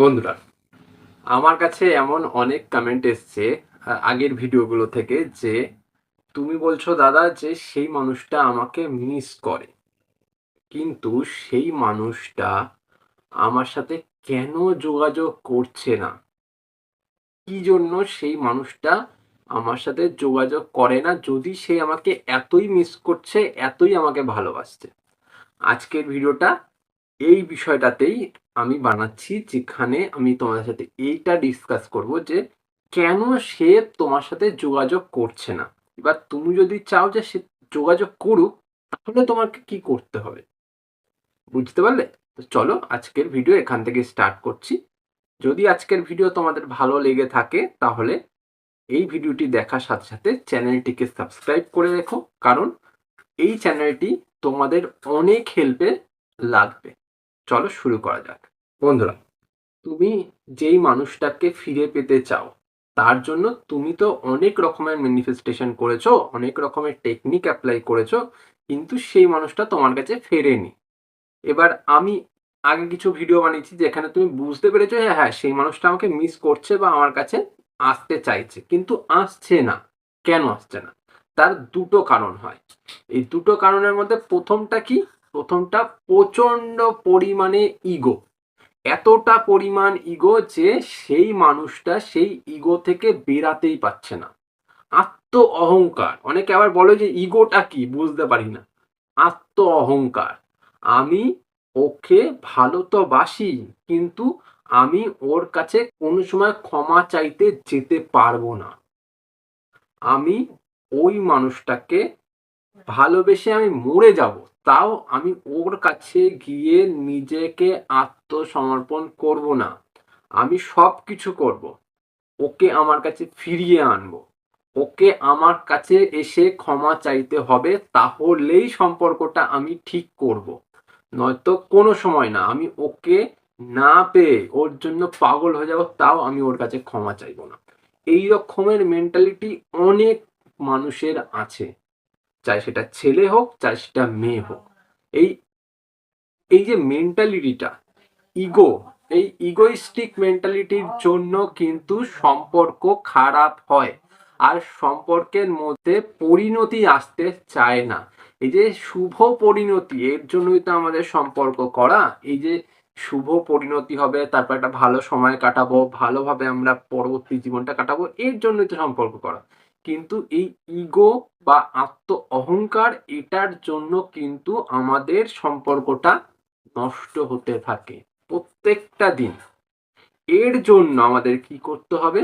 বন্ধুরা, আমার কাছে এমন অনেক কমেন্ট এসছে আগের ভিডিওগুলো থেকে যে, তুমি বলছো দাদা যে সেই মানুষটা আমাকে মিস করে। কিন্তু সেই মানুষটা আমার সাথে কেন যোগাযোগ করছে না? কি জন্য সেই মানুষটা আমার সাথে যোগাযোগ করে না যদি সে আমাকে এতই মিস করছে, এতই আমাকে ভালোবাসছে? আজকের ভিডিওটা এই বিষয়টাতেই আমি বানাচ্ছি, যেখানে আমি তোমাদের সাথে এইটা ডিসকাস করব যে কেন সে তোমার সাথে যোগাযোগ করছে না? এবার তুমি যদি চাও যে সে যোগাযোগ করুক, তাহলে তোমাকে কি করতে হবে? বুঝতে পারলে? তো চলো আজকের ভিডিও এখান থেকে স্টার্ট করছি। যদি আজকের ভিডিও তোমাদের ভালো লেগে থাকে, তাহলে এই ভিডিওটি দেখার সাথে সাথে চ্যানেলটিকে সাবস্ক্রাইব করে রেখো। কারণ এই চ্যানেলটি তোমাদের অনেক হেল্পে লাগবে। চলো শুরু করা যাক। বন্ধুরা, তুমি যেই মানুষটাকে ফিরে পেতে চাও, তার জন্য তুমি তো অনেক রকমের ম্যানিফেস্টেশন করেছ, অনেক রকমের টেকনিক অ্যাপ্লাই করেছ, কিন্তু সেই মানুষটা তোমার কাছে ফেরেনি। এবার আমি আগে কিছু ভিডিও বানিয়েছি যেখানে তুমি বুঝতে পেরেছ যে হ্যাঁ সেই মানুষটা আমাকে মিস করছে বা আমার কাছে আসতে চাইছে, কিন্তু আসছে না। কেন আসছে না? তার দুটো কারণ হয়। এই দুটো কারণের মধ্যে প্রথমটা কি? প্রথমটা প্রচণ্ড পরিমাণে ইগো এতটা পরিমাণ ইগো যে সেই মানুষটা সেই ইগো থেকে বেরাতেই পারছে না। আত্ম অহংকার অনেকে আবার বলে যে ইগোটা কি? বুঝতে পারি না। আত্ম অহংকার আমি ওকে ভালো তো বাসি, কিন্তু আমি ওর কাছে কোনো সময় ক্ষমা চাইতে যেতে পারব না। আমি ওই মানুষটাকে ভালোবেসে আমি মরে যাব, তাও আমি ওর কাছে গিয়ে নিজেকে আত্মসমর্পণ করব না। আমি সব কিছু করব। ওকে আমার কাছে ফিরিয়ে আনব। ওকে আমার কাছে এসে ক্ষমা চাইতে হবে, তাহলেই সম্পর্কটা আমি ঠিক করব। নয়তো কোনো সময় না, আমি ওকে না পেয়ে ওর জন্য পাগল হয়ে যাব, তাও আমি ওর কাছে ক্ষমা চাইব না। এই রকমের মেন্টালিটি অনেক মানুষের আছে। চাই সেটা ছেলে হোক, চাই সেটা মেয়ে হোক। এই এই যে মেন্টালিটিটা ইগো এই ইগোইস্টিক মেন্টালিটির জন্য কিন্তু সম্পর্ক খারাপ হয়। আর সম্পর্কের মধ্যে পরিণতি আসতে চায় না। এই যে শুভ পরিণতি, এর জন্যই তো আমাদের সম্পর্ক করা। এই যে শুভ পরিণতি হবে, তারপর একটা ভালো সময় কাটাবো, ভালোভাবে আমরা পরবর্তী জীবনটা কাটাবো, এর জন্যই তো সম্পর্ক করা। কিন্তু এই ইগো বা আত্ম অহংকার এটার জন্য কিন্তু আমাদের সম্পর্কটা নষ্ট হতে থাকে প্রত্যেকটা দিন। এর জন্য আমাদের কি করতে হবে?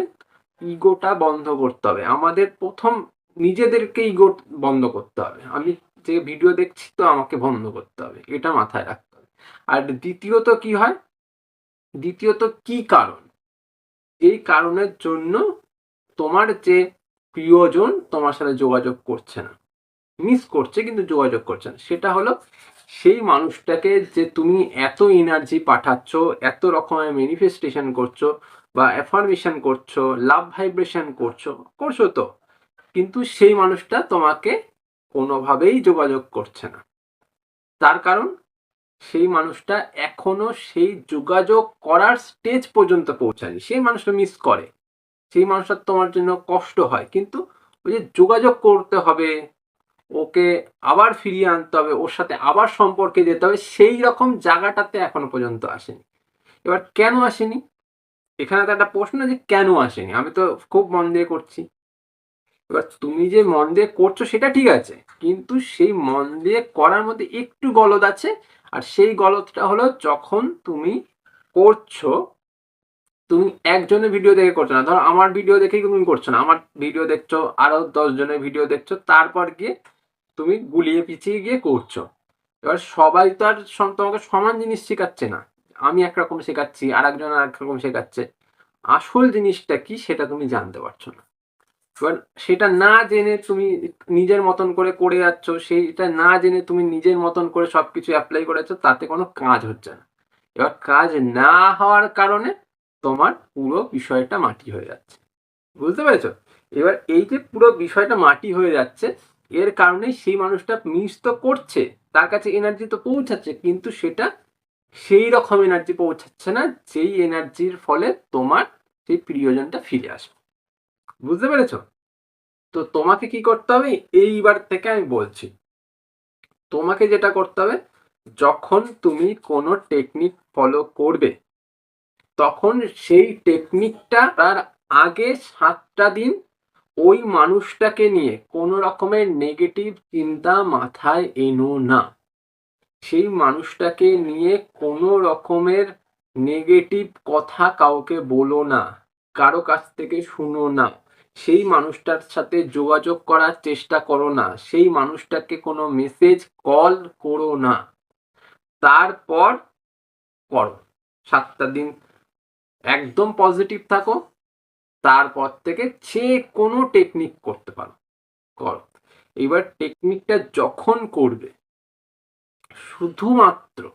ইগোটা বন্ধ করতে হবে। আমাদের প্রথম নিজেদেরকে ইগো বন্ধ করতে হবে। আমি যে ভিডিও দেখছি তো আমাকে বন্ধ করতে হবে, এটা মাথায় রাখতে হবে। আর দ্বিতীয়ত কি হয়? দ্বিতীয়ত কি কারণ? এই কারণের জন্য তোমার যে প্রিয়জন তোমার সাথে যোগাযোগ করছে না। মিস করছে কিন্তু যোগাযোগ করছে না। সেটা হলো সেই মানুষটাকে যে তুমি এত এনার্জি পাঠাচ্ছ, এত রকমের ম্যানিফেস্টেশন করছ বা অ্যাফার্মেশন করছ লাভ ভাইব্রেশন করছ করছ তো। কিন্তু সেই মানুষটা তোমাকে কোনোভাবেই যোগাযোগ করছে না। তার কারণ সেই মানুষটা এখনও সেই যোগাযোগ করার স্টেজ পর্যন্ত পৌঁছায়নি। সেই মানুষটা মিস করে। সেই মানুষটার তোমার জন্য কষ্ট হয়। কিন্তু ওই যে যোগাযোগ করতে হবে, ওকে আবার ফিরিয়ে আনতে হবে, ওর সাথে আবার সম্পর্কে যেতে হবে, সেই রকম জায়গাটাতে এখনও পর্যন্ত আসেনি। এবার কেন আসেনি? এখানে তো একটা প্রশ্ন যে কেন আসেনি? আমি তো খুব মন দিয়ে করছি। এবার তুমি যে মন দিয়ে করছ সেটা ঠিক আছে, কিন্তু সেই মন দিয়ে করার মধ্যে একটু গলদ আছে, আর সেই গলদটা হলো যখন তুমি করছ তুমি একজনের ভিডিও দেখে করছ না। ধরো আমার ভিডিও দেখেই তুমি করছ না। আমার ভিডিও দেখছ, আরও দশ জনের ভিডিও দেখছ, তারপর গিয়ে তুমি গুলিয়ে পিছিয়ে গিয়ে করছ। এবার সবাই তো আর তোমাকে সমান জিনিস শেখাচ্ছে না। আমি একরকম শেখাচ্ছি আর একজন আর রকম শেখাচ্ছে। আসল জিনিসটা কি সেটা তুমি জানতে পারছ না। এবার সেটা না জেনে তুমি নিজের মতন করে করে যাচ্ছ সেইটা না জেনে তুমি নিজের মতন করে সবকিছু অ্যাপ্লাই করেছ, তাতে কোনো কাজ হচ্ছে না। এবার কাজ না হওয়ার কারণে তোমার পুরো বিষয়টা মাটি হয়ে যাচ্ছে। বুঝতে পেরেছ? এবার এই যে পুরো বিষয়টা মাটি হয়ে যাচ্ছে, এর কারণে সেই মানুষটা মিস তো করছে, তার কাছে এনার্জি তো পৌঁছাচ্ছে, কিন্তু সেটা সেই রকম এনার্জি পৌঁছাচ্ছে না, যেই এনার্জির ফলে তোমার সেই প্রিয়জনটা ফিরে আসবে। বুঝতে পেরেছ? তো তোমাকে কি করতে হবে? এইবার থেকে আমি বলছি। তোমাকে যেটা করতে হবে, যখন তুমি কোনো টেকনিক ফলো করবে তখন সেই টেকনিকটা তার আগে সাতটা দিন ওই মানুষটাকে নিয়ে কোনো রকমের নেগেটিভ চিন্তা মাথায় এনো না। সেই মানুষটাকে নিয়ে কোনো রকমের নেগেটিভ কথা কাউকে বলো না, কারও কাছ থেকে শুনো না। সেই মানুষটার সাথে যোগাযোগ করার চেষ্টা করো না, সেই মানুষটাকে কোনো মেসেজ কল করো না। তারপর করো, সাতটা দিন একদম পজিটিভ থাকো, তারপর থেকে যে কোনো টেকনিক করতে পারো। করো। এবার টেকনিকটা যখন করবে, শুধুমাত্র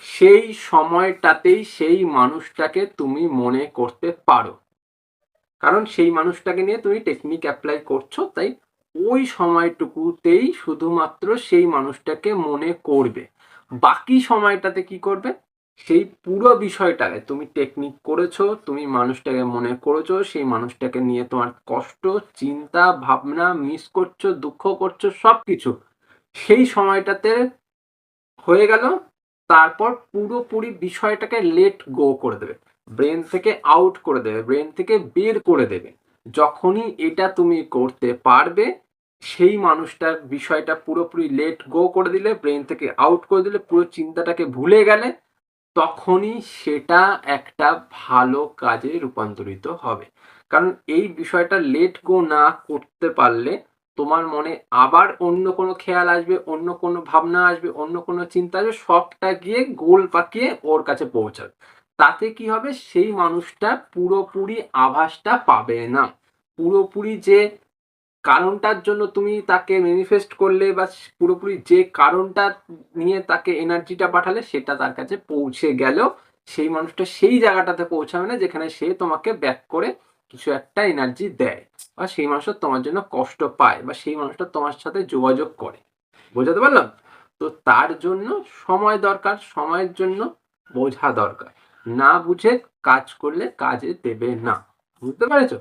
সেই সময়টাতেই সেই মানুষটাকে তুমি মনে করতে পারো। কারণ সেই মানুষটাকে নিয়ে তুমি টেকনিক অ্যাপ্লাই করছ, তাই ওই সময়টুকুতেই শুধুমাত্র সেই মানুষটাকে মনে করবে। বাকি সময়টাতে কি করবে? সেই পুরো বিষয়টাকে তুমি টেকনিক করেছ, তুমি মানুষটাকে মনে করেছ, সেই মানুষটাকে নিয়ে তোমার কষ্ট, চিন্তা, ভাবনা মিস করছ, দুঃখ করছ সব কিছু সেই সময়টাতে হয়ে গেল। তারপর পুরোপুরি বিষয়টাকে লেট গো করে দেবে। ব্রেন থেকে আউট করে দেবে ব্রেন থেকে বের করে দেবে। যখনই এটা তুমি করতে পারবে, সেই মানুষটার বিষয়টা পুরোপুরি লেট গো করে দিলে ব্রেন থেকে আউট করে দিলে, পুরো চিন্তাটাকে ভুলে গেলে তখনই সেটা একটা ভালো কাজে রূপান্তরিত হবে। কারণ এই বিষয়টা লেট গো না করতে পারলে তোমার মনে আবার অন্য কোনো খেয়াল আসবে, অন্য কোনো ভাবনা আসবে, অন্য কোনো চিন্তা আসবে, সবটা গিয়ে গোল পাকিয়ে ওর কাছে পৌঁছাবে। তাতে কি হবে? সেই মানুষটা পুরোপুরি আভাসটা পাবে না। পুরোপুরি যে কারণটার জন্য তুমি তাকে ম্যানিফেস্ট করলে বা পুরোপুরি যে কারণটা নিয়ে তাকে এনার্জিটা পাঠালে সেটা তার কাছে পৌঁছে গেলেও সেই মানুষটা সেই জায়গাটাতে পৌঁছাবে না যেখানে সে তোমাকে ব্যাক করে কিছু একটা এনার্জি দেয় বা সেই মানুষটা তোমার জন্য কষ্ট পায় বা সেই মানুষটা তোমার সাথে যোগাযোগ করে। বোঝাতে পারলাম? তো তার জন্য সময় দরকার, সময়ের জন্য বোঝা দরকার। না বুঝে কাজ করলে কাজে দেবে না। বুঝতে পেরেছ?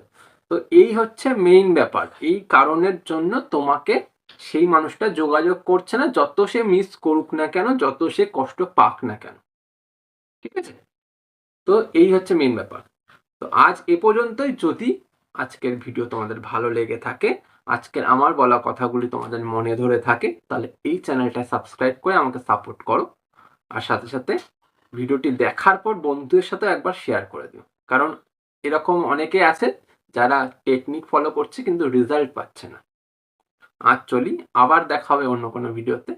তো এই হচ্ছে মেইন ব্যাপার। এই কারণের জন্য তোমাকে সেই মানুষটা যোগাযোগ করছে না, যত সে মিস করুক না কেন, যত সে কষ্ট পাক না কেন। ঠিক আছে? তো এই হচ্ছে মেইন ব্যাপার। তো আজ এ পর্যন্তই। যদি আজকের ভিডিও তোমাদের ভালো লেগে থাকে, আজকের আমার বলা কথাগুলি তোমাদের মনে ধরে থাকে, তাহলে এই চ্যানেলটা সাবস্ক্রাইব করে আমাকে সাপোর্ট করো। আর সাথে সাথে ভিডিওটি দেখার পর বন্ধুদের সাথে একবার শেয়ার করে দিও। কারণ এরকম অনেকে আছে যারা টেকনিক ফলো করছে কিন্তু রেজাল্ট পাচ্ছে না। আজ চলি, আবার দেখা হবে অন্য কোনো ভিডিওতে